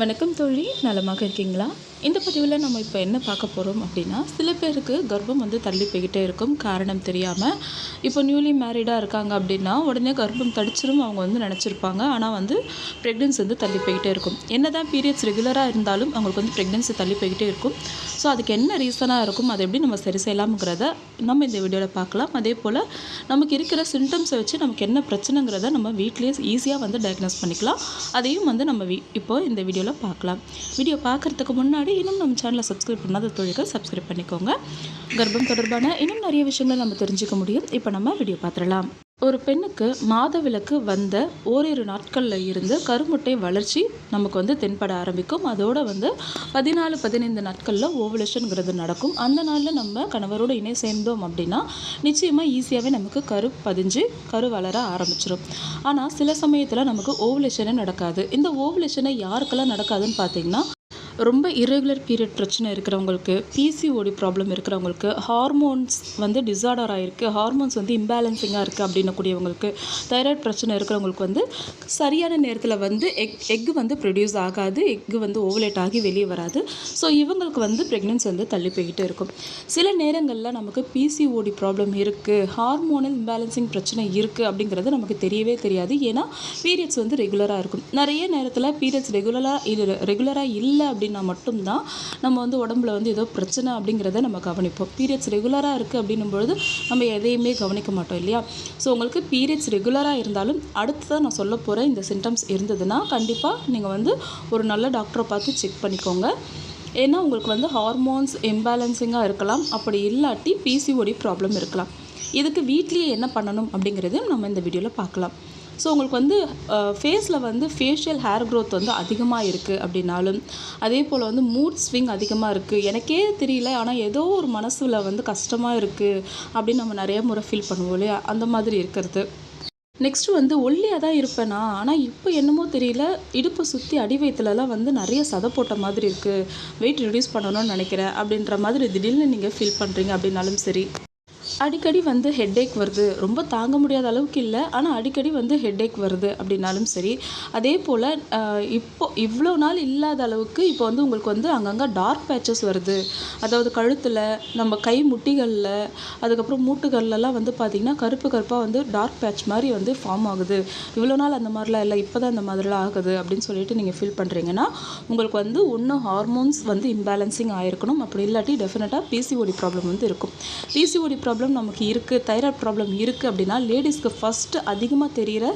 வணக்கம் தோழி நலமாக இருக்கீங்களா? இந்த பதிவில் நம்ம இப்போ என்ன பார்க்க போகிறோம் அப்படின்னா சில பேருக்கு கர்ப்பம் வந்து தள்ளி போய்கிட்டே இருக்கும் காரணம் தெரியாமல் இப்போ நியூலி மேரீடாக இருக்காங்க அப்படின்னா உடனே கர்ப்பம் தடிச்சிரும் அவங்க வந்து நினச்சிருப்பாங்க. ஆனால் வந்து ப்ரெக்னென்சி வந்து தள்ளி போய்கிட்டே இருக்கும். என்ன தான் பீரியட்ஸ் ரெகுலராக இருந்தாலும் அவங்களுக்கு வந்து ப்ரெக்னென்சி தள்ளி போய்கிட்டே இருக்கும். ஸோ அதுக்கு என்ன ரீசனாக இருக்கும் அதை எப்படி நம்ம சரி செய்யலாம்ங்கிறத நம்ம இந்த வீடியோவில் பார்க்கலாம். அதே போல் நமக்கு இருக்கிற சிம்டம்ஸை வச்சு நமக்கு என்ன பிரச்சனைங்கிறத நம்ம வீட்லேயே ஈஸியாக வந்து டயக்னோஸ் பண்ணிக்கலாம். அதையும் வந்து நம்ம வீ இப்போ இந்த வீடியோவில் பார்க்கலாம். வீடியோ பார்க்குறதுக்கு முன்னாடி இன்னும் நம்ம சேனலை சப்ஸ்கிரைப் பண்ணாத தொழில்கள் சப்ஸ்கிரைப் பண்ணிக்கோங்க. கர்ப்பம் தொடர்பான இன்னும் நிறைய விஷயங்கள் நம்ம தெரிஞ்சுக்க முடியும். இப்போ நம்ம வீடியோ பார்த்துடலாம். ஒரு பெண்ணுக்கு மாதவிலக்கு வந்த ஓரிரு நாட்களில் இருந்து கருமுட்டை வளர்ச்சி நமக்கு வந்து தென்பட ஆரம்பிக்கும். அதோடு வந்து பதினாலு பதினைந்து நாட்களில் ஓவலேஷனுங்கிறது நடக்கும். அந்த நாளில் நம்ம கணவரோடு இணை சேர்ந்தோம் அப்படின்னா நிச்சயமாக ஈஸியாகவே நமக்கு கரு பதிஞ்சு கரு வளர ஆரம்பிச்சிடும் ஆனால் சில சமயத்தில் நமக்கு ஓவலேஷனே நடக்காது. இந்த ஓவலேஷனை யாருக்கெல்லாம் நடக்காதுன்னு பார்த்தீங்கன்னா ரொம்ப இரகுலர் பீரியட் பிரச்சனை இருக்கிறவங்களுக்கு பிசிஓடி ப்ராப்ளம் இருக்கிறவங்களுக்கு ஹார்மோன்ஸ் வந்து டிசார்டர் ஆகிருக்கு ஹார்மோன்ஸ் வந்து இம்பேலன்சிங்காக இருக்குது அப்படின்னக்கூடியவங்களுக்கு தைராய்டு பிரச்சனை இருக்கிறவங்களுக்கு வந்து சரியான நேரத்தில் வந்து எக் எக் வந்து ப்ரொடியூஸ் ஆகாது எக் வந்து ஓவலேட் ஆகி வெளியே வராது. ஸோ இவங்களுக்கு வந்து ப்ரெக்னென்சி வந்து தள்ளி போய்கிட்டே இருக்கும். சில நேரங்களில் நமக்கு பிசிஓடி ப்ராப்ளம் இருக்குது ஹார்மோனல் இம்பேலன்சிங் பிரச்சனை இருக்குது அப்படிங்கிறது நமக்கு தெரியவே தெரியாது. ஏன்னா பீரியட்ஸ் வந்து ரெகுலராக இருக்கும். நிறைய நேரத்தில் பீரியட்ஸ் ரெகுலராக இது ரெகுலராக இல்லை அப்படின்னு மட்டும்தான் நம்ம வந்து உடம்புல வந்து ஏதோ பிரச்சனை அப்படிங்கிறத நம்ம கவனிப்போம். பீரியட்ஸ் ரெகுலராக இருக்குது அப்படின்னும் பொழுது நம்ம எதையுமே கவனிக்க மாட்டோம் இல்லையா? ஸோ உங்களுக்கு பீரியட்ஸ் ரெகுலராக இருந்தாலும் அடுத்ததாக நான் சொல்ல போகிற இந்த சிம்டம்ஸ் இருந்ததுன்னா கண்டிப்பாக நீங்கள் வந்து ஒரு நல்ல டாக்டரை பார்த்து செக் பண்ணிக்கோங்க. ஏன்னா உங்களுக்கு வந்து ஹார்மோன்ஸ் இம்பேலன்சிங்காக இருக்கலாம். அப்படி இல்லாட்டி பிசிஓடி ப்ராப்ளம் இருக்கலாம். இதுக்கு வீட்லேயே என்ன பண்ணணும் அப்படிங்கிறதையும் நம்ம இந்த வீடியோவில் பார்க்கலாம். ஸோ உங்களுக்கு வந்து ஃபேஸில் வந்து ஃபேஷியல் ஹேர் க்ரோத் வந்து அதிகமாக இருக்குது அப்படின்னாலும் அதே போல் வந்து மூட் ஸ்விங் அதிகமாக இருக்குது எனக்கே தெரியல ஆனால் ஏதோ ஒரு மனசில் வந்து கஷ்டமாக இருக்குது அப்படின்னு நம்ம நிறைய முறை ஃபீல் பண்ணுவோம் இல்லையா? அந்த மாதிரி இருக்கிறது. நெக்ஸ்ட்டு வந்து ஒல்லியாக தான் இருப்பேனா? ஆனால் இப்போ என்னமோ தெரியல இடுப்பு சுற்றி அடி வயிற்றுலலாம் வந்து நிறைய சதை போட்ட மாதிரி இருக்குது வெயிட் ரிடியூஸ் பண்ணணும்னு நினைக்கிறேன் அப்படின்ற மாதிரி திடீர்னு நீங்கள் ஃபீல் பண்ணுறீங்க அப்படின்னாலும் சரி. அடிக்கடி வந்து ஹெட்டேக் வருது. ரொம்ப தாங்க முடியாத அளவுக்கு இல்லை. ஆனால் அடிக்கடி வந்து ஹெட்டேக் வருது அப்படின்னாலும் சரி. அதே போல் இப்போ இவ்வளோ நாள் இல்லாத அளவுக்கு இப்போ வந்து உங்களுக்கு வந்து அங்கங்கே டார்க் பேச்சஸ் வருது. அதாவது கழுத்தில் நம்ம கை முட்டிகளில் அதுக்கப்புறம் மூட்டுகள்லாம் வந்து பார்த்திங்கன்னா கருப்பு கருப்பாக வந்து டார்க் பேட்ச் மாதிரி வந்து ஃபார்ம் ஆகுது. இவ்வளோ நாள் அந்த மாதிரிலாம் இல்லை. இப்போ தான் அந்த மாதிரிலாம் ஆகுது அப்படின்னு சொல்லிட்டு நீங்கள் ஃபீல் பண்ணுறீங்கன்னா உங்களுக்கு வந்து ஒன்று ஹார்மோன்ஸ் வந்து இம்பேலன்சிங் ஆகிருக்கணும் அப்படி இல்லாட்டி டெஃபினட்டாக பிசிஓடி ப்ராப்ளம் வந்து இருக்கும். பிசிஓடி ப்ராப்ளம் நமக்கு இருக்குது தைராய்டு ப்ராப்ளம் இருக்குது அப்படின்னா லேடிஸ்க்கு ஃபஸ்ட்டு அதிகமாக தெரிகிற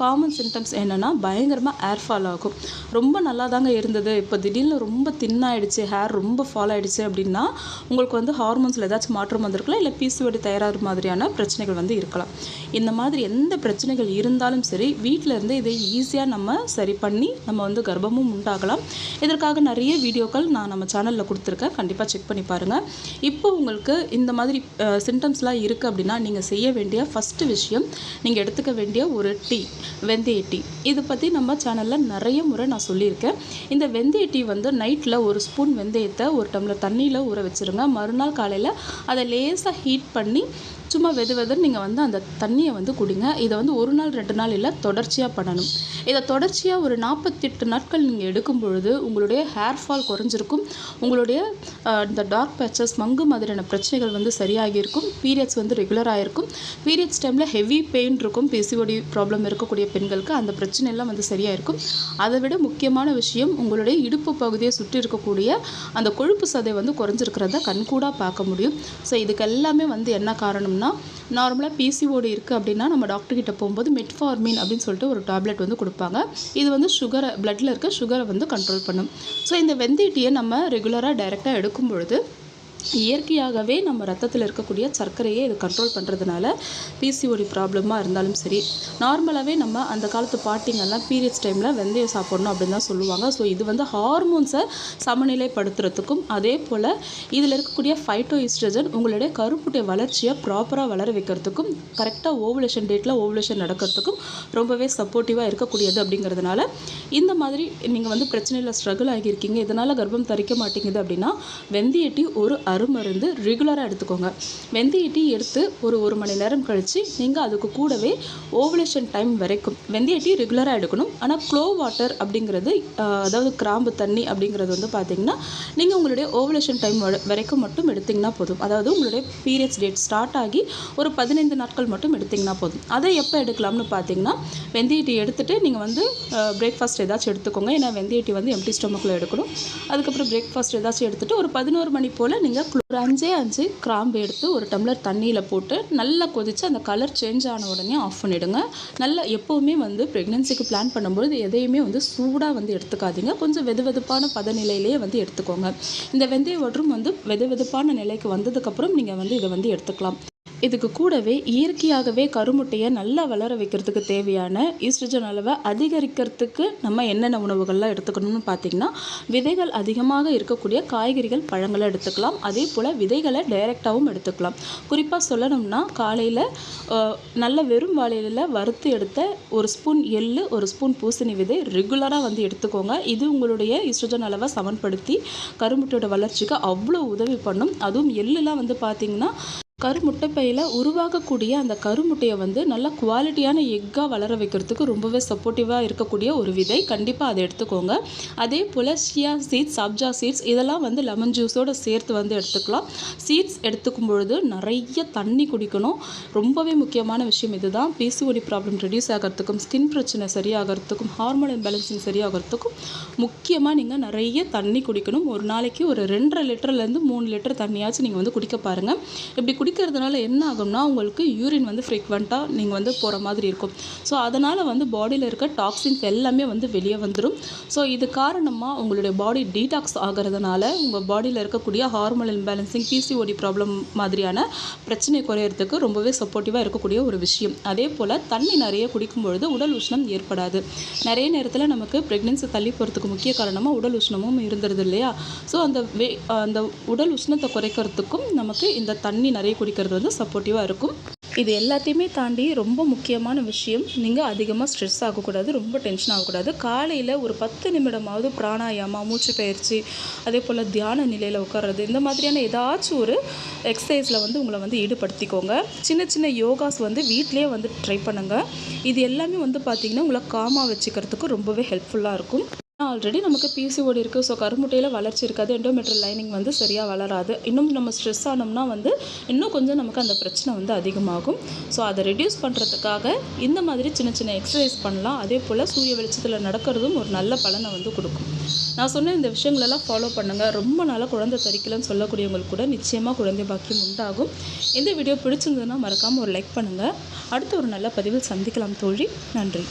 காமன் சிம்டம்ஸ் என்னென்னா பயங்கரமாக ஹேர் ஃபால் ஆகும். ரொம்ப நல்லா தாங்க இருந்தது. இப்போ திடீர்னு ரொம்ப தின்னாயிடுச்சு ஹேர் ரொம்ப ஃபால் ஆகிடுச்சு அப்படின்னா உங்களுக்கு வந்து ஹார்மோன்ஸில் ஏதாச்சும் மாற்றம் வந்திருக்கலாம் இல்லை பிசிஓடி தைராய்டு மாதிரியான பிரச்சனைகள் வந்து இருக்கலாம். இந்த மாதிரி எந்த பிரச்சனைகள் இருந்தாலும் சரி வீட்டிலேருந்து இதை ஈஸியாக நம்ம சரி பண்ணி நம்ம வந்து கர்ப்பமும் உண்டாகலாம். இதற்காக நிறைய வீடியோக்கள் நான் நம்ம சேனலில் கொடுத்துருக்கேன். கண்டிப்பாக செக் பண்ணி பாருங்கள் இப்போ உங்களுக்கு இந்த மாதிரி ப்ராப்ளம்ஸ்லாம் இருக்குது அப்படின்னா நீங்கள் செய்ய வேண்டிய ஃபஸ்ட்டு விஷயம் நீங்கள் எடுத்துக்க வேண்டிய ஒரு டீ வெந்தய டீ. இதை பற்றி நம்ம சேனலில் நிறைய முறை நான் சொல்லியிருக்கேன். இந்த வெந்தய டீ வந்து நைட்டில் ஒரு ஸ்பூன் வெந்தயத்தை ஒரு டம்ளர் தண்ணியில் ஊற வச்சுருங்க. மறுநாள் காலையில் அதை லேசாக ஹீட் பண்ணி சும்மா வெது வெதுன்னு நீங்கள் வந்து அந்த தண்ணியை வந்து குடிங்க. இதை வந்து ஒரு நாள் ரெண்டு நாள் இல்லை தொடர்ச்சியாக பண்ணணும். இதை தொடர்ச்சியாக ஒரு நாற்பத்தெட்டு நாட்கள் நீங்கள் எடுக்கும் பொழுது உங்களுடைய ஹேர் ஃபால் குறைஞ்சிருக்கும். உங்களுடைய இந்த டார்க் பேச்சஸ் மங்கு மாதிரியான பிரச்சனைகள் வந்து சரியாகியிருக்கும். பீரியட்ஸ் வந்து ரெகுலராக இருக்கும் பீரியட்ஸ் டைமில் ஹெவி பெயின் இருக்கும். பிசிஓடி ப்ராப்ளம் இருக்கக்கூடிய பெண்களுக்கு அந்த பிரச்சனை எல்லாம் வந்து சரியாக இருக்கும் அதை விட முக்கியமான விஷயம் உங்களுடைய இடுப்பு பகுதியை சுற்றி இருக்கக்கூடிய அந்த கொழுப்பு சதை வந்து குறைஞ்சிருக்கிறத கண்கூடாக பார்க்க முடியும். ஸோ இதுக்கு எல்லாமே வந்து என்ன காரணம் காரணம்னா நார்மலாக பிசிஓடி இருக்குது அப்படின்னா நம்ம டாக்டர்கிட்ட போகும்போது மெட்ஃபார்மின் அப்படின்னு சொல்லிட்டு ஒரு டேப்லெட் வந்து கொடுப்பாங்க. இது வந்து சுகரை பிளட்டில் இருக்க சுகரை வந்து கண்ட்ரோல் பண்ணும். ஸோ இந்த வெந்தயட்டியை நம்ம ரெகுலராக டைரெக்டாக எடுக்கும் பொழுது இயற்கையாகவே நம்ம ரத்தத்தில் இருக்கக்கூடிய சர்க்கரையை இது கண்ட்ரோல் பண்ணுறதுனால பிசிஓடி ப்ராப்ளமாக இருந்தாலும் சரி நார்மலாகவே நம்ம அந்த காலத்து பாட்டிங்கெல்லாம் பீரியட்ஸ் டைமில் வெந்தயம் சாப்பிடணும் அப்படின்னு தான் சொல்லுவாங்க. ஸோ இது வந்து ஹார்மோன்ஸை சமநிலைப்படுத்துறதுக்கும் அதே போல் இதில் இருக்கக்கூடிய ஃபைட்டோ ஈஸ்ட்ரஜன் உங்களுடைய கருப்புடைய வளர்ச்சியை ப்ராப்பராக வளர வைக்கிறதுக்கும் கரெக்டாக ஓவலேஷன் டேட்டில் ஓவலேஷன் நடக்கிறதுக்கும் ரொம்பவே சப்போர்ட்டிவாக இருக்கக்கூடியது அப்படிங்கிறதுனால இந்த மாதிரி நீங்கள் வந்து பிரச்சனையில் ஸ்ட்ரகிள் ஆகியிருக்கீங்க இதனால் கர்ப்பம் தரிக்க மாட்டேங்குது அப்படின்னா வெந்தய ஒரு அருமருந்து ரெகுலராக எடுத்துக்கோங்க. வெந்தய டீ எடுத்து ஒரு ஒரு மணி நேரம் கழித்து நீங்கள் அதுக்கு கூடவே ஓவலேஷன் டைம் வரைக்கும். வெந்தய டீ ரெகுலராக எடுக்கணும். ஆனால் க்ளோ வாட்டர் அப்படிங்கிறது அதாவது கிராம்பு தண்ணி அப்படிங்கிறது வந்து பார்த்தீங்கன்னா நீங்கள் உங்களுடைய ஓவலேஷன் டைம் வரைக்கும் மட்டும் எடுத்திங்கன்னா போதும். அதாவது உங்களுடைய பீரியட்ஸ் டேட் ஸ்டார்ட் ஆகி ஒரு பதினைந்து நாட்கள் மட்டும் எடுத்திங்கன்னா போதும். அதை எப்போ எடுக்கலாம்னு பார்த்தீங்கன்னா வெந்தய டீ எடுத்துகிட்டு நீங்கள் வந்து பிரேக்ஃபாஸ்ட் ஏதாச்சும் எடுத்துக்கோங்க. ஏன்னா வெந்தய டீ வந்து எம்டி ஸ்டொமக்கில் எடுக்கணும். அதுக்கப்புறம் பிரேக்ஃபாஸ்ட் ஏதாச்சும் எடுத்துகிட்டு ஒரு பதினோரு மணி போல் நீங்கள் ஒரு அஞ்சே அஞ்சு. கிராம்பு எடுத்து ஒரு டம்ளர் தண்ணியில் போட்டு நல்லா கொதித்து அந்த கலர் சேஞ்ச் ஆன உடனே ஆஃப் பண்ணிவிடுங்க நல்லா எப்போவுமே வந்து ப்ரெக்னென்சிக்கு பிளான் பண்ணும்போது எதையுமே வந்து சூடாக வந்து எடுத்துக்காதீங்க. கொஞ்சம் வெது வெதுப்பான பதநிலையிலேயே வந்து எடுத்துக்கோங்க. இந்த வெந்தய ஒற்றும் வந்து வெது வெதுப்பான நிலைக்கு வந்ததுக்கப்புறம் நீங்கள் வந்து இதை வந்து எடுத்துக்கலாம். இதுக்கு கூடவே இயற்கையாகவே கருமுட்டையை நல்லா வளர வைக்கிறதுக்கு தேவையான ஈஸ்ட்ரஜன் அளவை அதிகரிக்கிறதுக்கு நம்ம என்னென்ன உணவுகள்லாம் எடுத்துக்கணும்னு பார்த்தீங்கன்னா விதைகள் அதிகமாக இருக்கக்கூடிய காய்கறிகள் பழங்களை எடுத்துக்கலாம். அதே போல் விதைகளை டைரெக்டாகவும் எடுத்துக்கலாம். குறிப்பாக சொல்லணும்னா காலையில் நல்ல வெறும் வாழையில வறுத்து எடுத்த ஒரு ஸ்பூன் எள்ளு ஒரு ஸ்பூன் பூசணி விதை ரெகுலராக வந்து எடுத்துக்கோங்க. இது உங்களுடைய ஈஸ்ட்ரஜன் அளவை சமன்படுத்தி கருமுட்டையோட வளர்ச்சிக்கு அவ்வளோ உதவி பண்ணும். அதுவும் எள்ளுலாம் வந்து பார்த்தீங்கன்னா கருமுட்டைப்பையில் உருவாகக்கூடிய அந்த கருமுட்டையை வந்து நல்ல குவாலிட்டியான எக்காக வளர வைக்கிறதுக்கு ரொம்பவே சப்போர்ட்டிவாக இருக்கக்கூடிய ஒரு விதை. கண்டிப்பாக அதை எடுத்துக்கோங்க. அதே போல் ஷியா சீட்ஸ் சப்ஜா சீட்ஸ் இதெல்லாம் வந்து லெமன் ஜூஸோடு சேர்த்து வந்து எடுத்துக்கலாம். சீட்ஸ் எடுத்துக்கும் பொழுது நிறைய தண்ணி குடிக்கணும். ரொம்பவே முக்கியமான விஷயம் இதுதான். பிசிஓடி ப்ராப்ளம் ரெடியூஸ் ஆகிறதுக்கும் ஸ்கின் பிரச்சனை சரியாகிறதுக்கும் ஹார்மோன் இம்பேலன்சிங் சரியாகிறதுக்கும் முக்கியமாக நீங்கள் நிறைய தண்ணி குடிக்கணும். ஒரு நாளைக்கு ஒரு ரெண்டரை லிட்டர்லேருந்து மூணு லிட்டர் தண்ணியாச்சும் நீங்கள் வந்து குடிக்க பாருங்கள் இப்படி குடிக்கிறதுனால என்ன ஆகும்னா உங்களுக்கு யூரின் வந்து ஃப்ரீக்வெண்ட்டாக நீங்கள் வந்து போகிற மாதிரி இருக்கும். ஸோ அதனால் வந்து பாடியில் இருக்க டாக்ஸின்ஸ் எல்லாமே வந்து வெளியே வந்துடும் ஸோ இது காரணமாக உங்களுடைய பாடி டீடாக்ஸ் ஆகிறதுனால உங்கள் பாடியில் இருக்கக்கூடிய ஹார்மோன் இம்பேலன்சிங் பிசிஓடி ப்ராப்ளம் மாதிரியான பிரச்சனை குறையிறதுக்கு ரொம்பவே சப்போர்ட்டிவாக இருக்கக்கூடிய ஒரு விஷயம். அதே போல் தண்ணி நிறைய குடிக்கும் பொழுது உடல் உஷ்ணம் ஏற்படாது. நிறைய நேரத்தில் நமக்கு ப்ரெக்னென்சி தள்ளி போகிறதுக்கு முக்கிய காரணமாக உடல் உஷ்ணமும் இருந்துருது இல்லையா? ஸோ அந்த வே அந்த உடல் உஷ்ணத்தை குறைக்கிறதுக்கும் நமக்கு இந்த தண்ணி நிறைய குடிக்கிறது வந்து சப்போர்ட்டிவாக இருக்கும். இது எல்லாத்தையுமே தாண்டி ரொம்ப முக்கியமான விஷயம் நீங்கள் அதிகமாக ஸ்ட்ரெஸ் ஆகக்கூடாது ரொம்ப டென்ஷன் ஆகக்கூடாது. காலையில் ஒரு பத்து நிமிடமாவது பிராணாயாமா மூச்சு பயிற்சி அதே போல் தியான நிலையில் உட்கார்றது இந்த மாதிரியான ஏதாச்சும் ஒரு எக்ஸசைஸில் வந்து உங்களை வந்து ஈடுபடுத்திக்கோங்க. சின்ன சின்ன யோகாஸ் வந்து வீட்டிலேயே வந்து ட்ரை பண்ணுங்கள் இது எல்லாமே வந்து பார்த்திங்கன்னா உங்களை காமாக வச்சுக்கிறதுக்கு ரொம்பவே ஹெல்ப்ஃபுல்லாக இருக்கும். ஆல்ரெடி நமக்கு பிசிஓடி இருக்குது ஸோ கருமுட்டையில் வளர்ச்சி இருக்காது. எண்டோமெட்ரியல் லைனிங் வந்து சரியாக வளராது. இன்னும் நம்ம ஸ்ட்ரெஸ் ஆனோம்னா வந்து இன்னும் கொஞ்சம் நமக்கு அந்த பிரச்சனை வந்து அதிகமாகும். ஸோ அதை ரெடியூஸ் பண்ணுறதுக்காக இந்த மாதிரி சின்ன சின்ன எக்ஸசைஸ் பண்ணலாம். அதே போல் சூரிய வெளிச்சத்தில் நடக்கிறதும் ஒரு நல்ல பலனை வந்து கொடுக்கும். நான் சொன்ன இந்த விஷயங்களெல்லாம் ஃபாலோ பண்ணுங்கள் ரொம்ப நாளாக குழந்தை தரிக்கலன்னு சொல்லக்கூடியவங்களுக்கு கூட நிச்சயமாக குழந்தை பாக்கியம் உண்டாகும். இந்த வீடியோ பிடிச்சிருந்ததுன்னா மறக்காமல் ஒரு லைக் பண்ணுங்கள் அடுத்த ஒரு நல்ல பதிவில் சந்திக்கலாம் தோழி. நன்றி.